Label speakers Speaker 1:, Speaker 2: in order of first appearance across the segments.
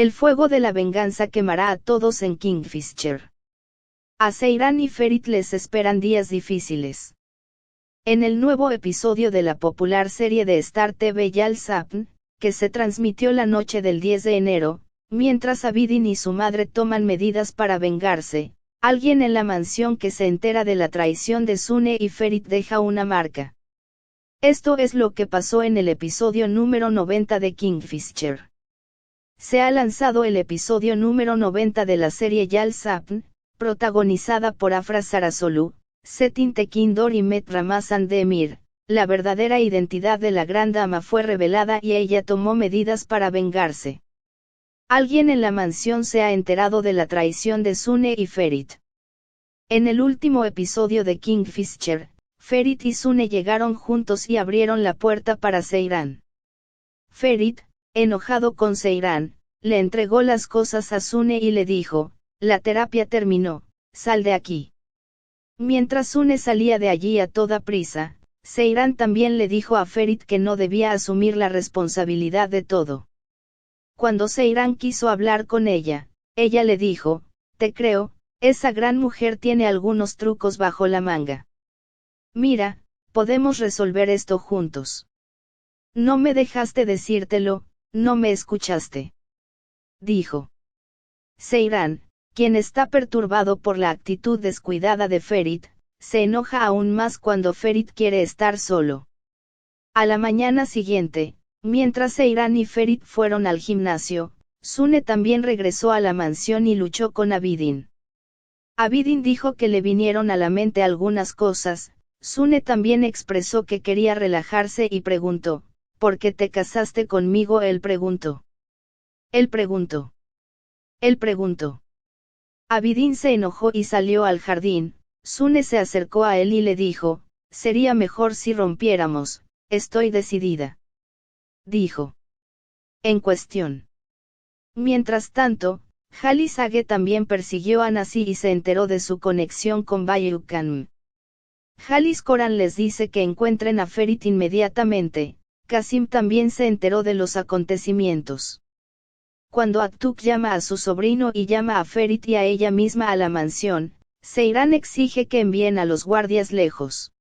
Speaker 1: El fuego de la venganza quemará a todos en Kingfisher. A Seiran y Ferit les esperan días difíciles. En el nuevo episodio de la popular serie de Star TV Yal Sapn, que se transmitió la noche del 10 de enero, mientras Abidin y su madre toman medidas para vengarse, alguien en la mansión que se entera de la traición de Sune y Ferit deja una marca. Esto es lo que pasó en el episodio número 90 de Kingfisher. Se ha lanzado el episodio número 90 de la serie Yal Sapn, protagonizada por Afra Sarasolu, Setin Tekindor y Met Ramazan Demir. La verdadera identidad de la gran dama fue revelada y ella tomó medidas para vengarse. Alguien en la mansión se ha enterado de la traición de Sune y Ferit. En el último episodio de Kingfisher, Ferit y Sune llegaron juntos y abrieron la puerta para Seiran. Ferit, enojado con Seiran, le entregó las cosas a Sune y le dijo, la terapia terminó, sal de aquí. Mientras Sune salía de allí a toda prisa, Seiran también le dijo a Ferit que no debía asumir la responsabilidad de todo. Cuando Seiran quiso hablar con ella, ella le dijo, te creo, esa gran mujer tiene algunos trucos bajo la manga. Mira, podemos resolver esto juntos. No me dejaste decírtelo, no me escuchaste. Dijo. Seiran, quien está perturbado por la actitud descuidada de Ferit, se enoja aún más cuando Ferit quiere estar solo. A la mañana siguiente, mientras Seiran y Ferit fueron al gimnasio, Sune también regresó a la mansión y luchó con Abidin. Abidin dijo que le vinieron a la mente algunas cosas, Sune también expresó que quería relajarse y preguntó, ¿por qué te casaste conmigo? Él preguntó. Él preguntó. Él preguntó. Abidin se enojó y salió al jardín, Sune se acercó a él y le dijo, sería mejor si rompiéramos, estoy decidida. Dijo. En cuestión. Mientras tanto, Sage también persiguió a Nasi y se enteró de su conexión con Bayukan. Halis Koran les dice que encuentren a Ferit inmediatamente, Kasim también se enteró de los acontecimientos. Cuando Atuk llama a su sobrino y llama a Ferit y a ella misma a la mansión, Seiran exige que envíen a los guardias lejos.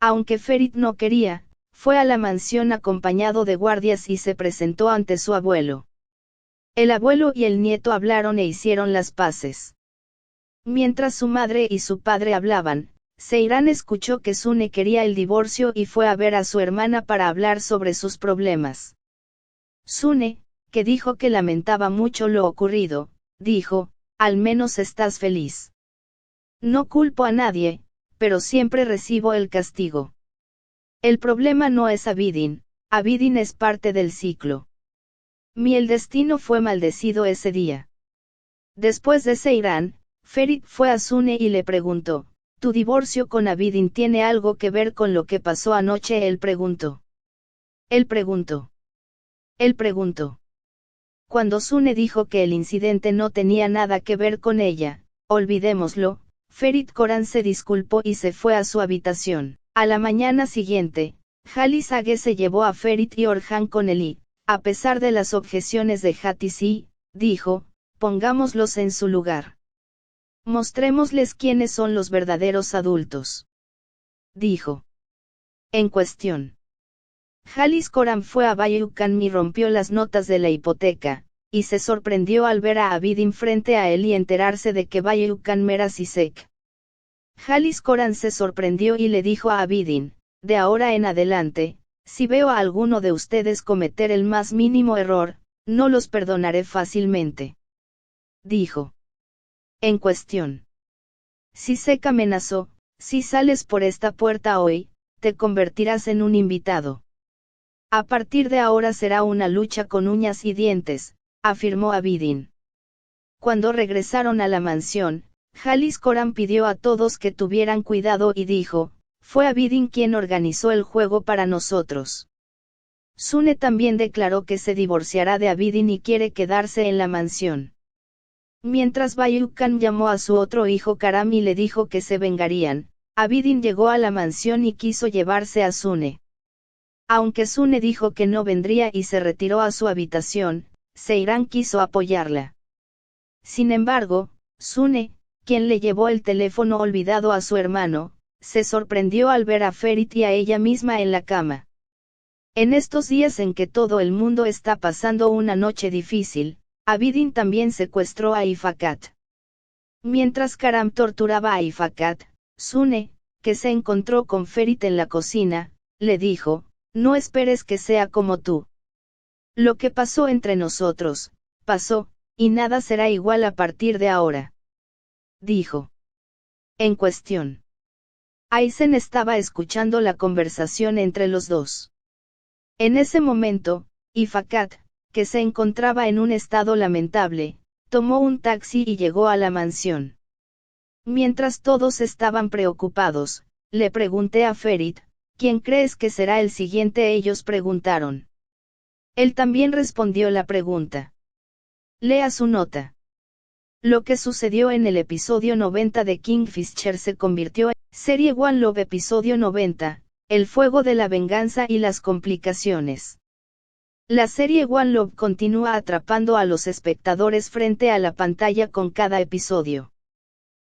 Speaker 1: Aunque Ferit no quería, fue a la mansión acompañado de guardias y se presentó ante su abuelo. El abuelo y el nieto hablaron e hicieron las paces. Mientras su madre y su padre hablaban, Seiran escuchó que Sune quería el divorcio y fue a ver a su hermana para hablar sobre sus problemas. Sune, que dijo que lamentaba mucho lo ocurrido, dijo, al menos estás feliz. No culpo a nadie, pero siempre recibo el castigo. El problema no es Abidin, Abidin es parte del ciclo. Mi el destino fue maldecido ese día. Después de Seiran, Ferit fue a Sune y le preguntó, ¿Tu divorcio con Abidin tiene algo que ver con lo que pasó anoche? Él preguntó. Él preguntó. Él preguntó. Cuando Sune dijo que el incidente no tenía nada que ver con ella, olvidémoslo, Ferit Koran se disculpó y se fue a su habitación. A la mañana siguiente, Halis se llevó a Ferit y Orhan con y, a pesar de las objeciones de Hatisi, dijo, pongámoslos en su lugar. Mostrémosles quiénes son los verdaderos adultos. Dijo. En cuestión. Halis Koran fue a Bayukan y rompió las notas de la hipoteca, y se sorprendió al ver a Abidin frente a él y enterarse de que Bayukan era Sisek. Halis Koran se sorprendió y le dijo a Abidin, de ahora en adelante, si veo a alguno de ustedes cometer el más mínimo error, no los perdonaré fácilmente. Dijo. En cuestión. Si Sek amenazó, si sales por esta puerta hoy, te convertirás en un invitado. A partir de ahora será una lucha con uñas y dientes, afirmó Abidin. Cuando regresaron a la mansión, Halis Koran pidió a todos que tuvieran cuidado y dijo, fue Abidin quien organizó el juego para nosotros. Sune también declaró que se divorciará de Abidin y quiere quedarse en la mansión. Mientras Bayukan llamó a su otro hijo Karam y le dijo que se vengarían, Abidin llegó a la mansión y quiso llevarse a Sune. Aunque Sune dijo que no vendría y se retiró a su habitación, Seiran quiso apoyarla. Sin embargo, Sune, quien le llevó el teléfono olvidado a su hermano, se sorprendió al ver a Ferit y a ella misma en la cama. En estos días en que todo el mundo está pasando una noche difícil, Abidin también secuestró a Ifakat. Mientras Karam torturaba a Ifakat, Sune, que se encontró con Ferit en la cocina, le dijo, no esperes que sea como tú. Lo que pasó entre nosotros, pasó, y nada será igual a partir de ahora. Dijo. En cuestión. Aizen estaba escuchando la conversación entre los dos. En ese momento, Ifakat, que se encontraba en un estado lamentable, tomó un taxi y llegó a la mansión. Mientras todos estaban preocupados, le pregunté a Ferit, ¿quién crees que será el siguiente? Ellos preguntaron. Él también respondió la pregunta. Lea su nota. Lo que sucedió en el episodio 90 de Kingfisher se convirtió en serie One Love episodio 90, El fuego de la venganza y las complicaciones. La serie One Love continúa atrapando a los espectadores frente a la pantalla con cada episodio.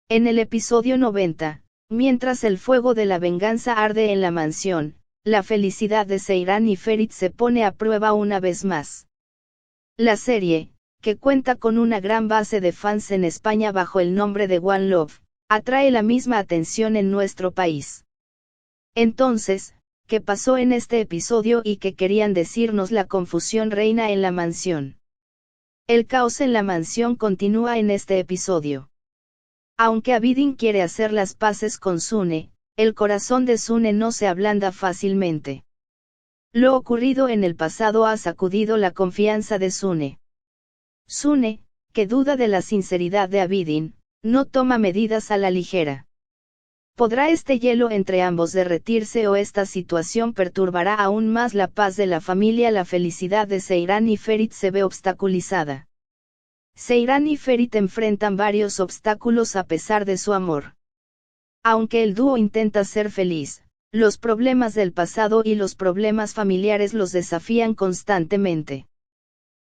Speaker 1: En el episodio 90, mientras el fuego de la venganza arde en la mansión, la felicidad de Seiran y Ferit se pone a prueba una vez más. La serie, que cuenta con una gran base de fans en España bajo el nombre de One Love, atrae la misma atención en nuestro país. Entonces, ¿qué pasó en este episodio y qué querían decirnos la confusión reina en la mansión? El caos en la mansión continúa en este episodio. Aunque Abidin quiere hacer las paces con Sune, el corazón de Sune no se ablanda fácilmente. Lo ocurrido en el pasado ha sacudido la confianza de Sune. Sune, que duda de la sinceridad de Abidin, no toma medidas a la ligera. ¿Podrá este hielo entre ambos derretirse o esta situación perturbará aún más la paz de la familia? La felicidad de Seiran y Ferit se ve obstaculizada. Seiran y Ferit enfrentan varios obstáculos a pesar de su amor. Aunque el dúo intenta ser feliz, los problemas del pasado y los problemas familiares los desafían constantemente.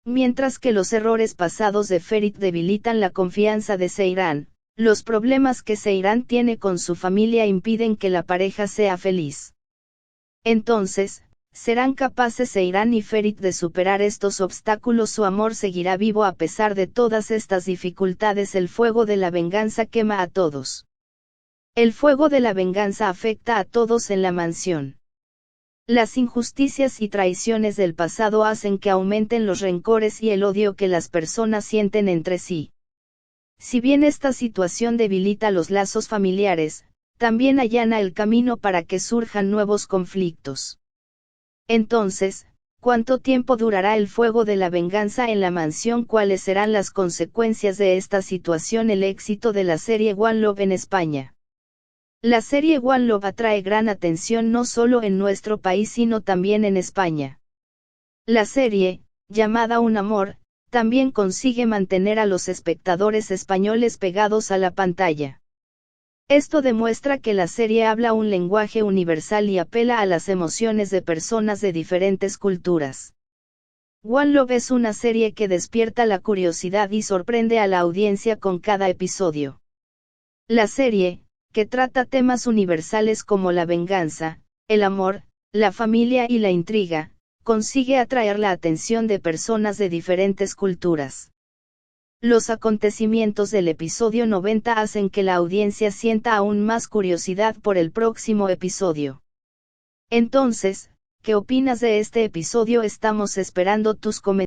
Speaker 1: Mientras que los errores pasados de Ferit debilitan la confianza de Seiran, los problemas que Seiran tiene con su familia impiden que la pareja sea feliz. Entonces, ¿serán capaces Seiran y Ferit de superar estos obstáculos? Su amor seguirá vivo a pesar de todas estas dificultades. El fuego de la venganza quema a todos. El fuego de la venganza afecta a todos en la mansión. Las injusticias y traiciones del pasado hacen que aumenten los rencores y el odio que las personas sienten entre sí. Si bien esta situación debilita los lazos familiares, también allana el camino para que surjan nuevos conflictos. Entonces, ¿cuánto tiempo durará el fuego de la venganza en la mansión? ¿Cuáles serán las consecuencias de esta situación? El éxito de la serie One Love en España. La serie One Love atrae gran atención no solo en nuestro país sino también en España. La serie, llamada Un Amor, también consigue mantener a los espectadores españoles pegados a la pantalla. Esto demuestra que la serie habla un lenguaje universal y apela a las emociones de personas de diferentes culturas. One Love es una serie que despierta la curiosidad y sorprende a la audiencia con cada episodio. La serie, que trata temas universales como la venganza, el amor, la familia y la intriga, consigue atraer la atención de personas de diferentes culturas. Los acontecimientos del episodio 90 hacen que la audiencia sienta aún más curiosidad por el próximo episodio. Entonces, ¿qué opinas de este episodio? Estamos esperando tus comentarios.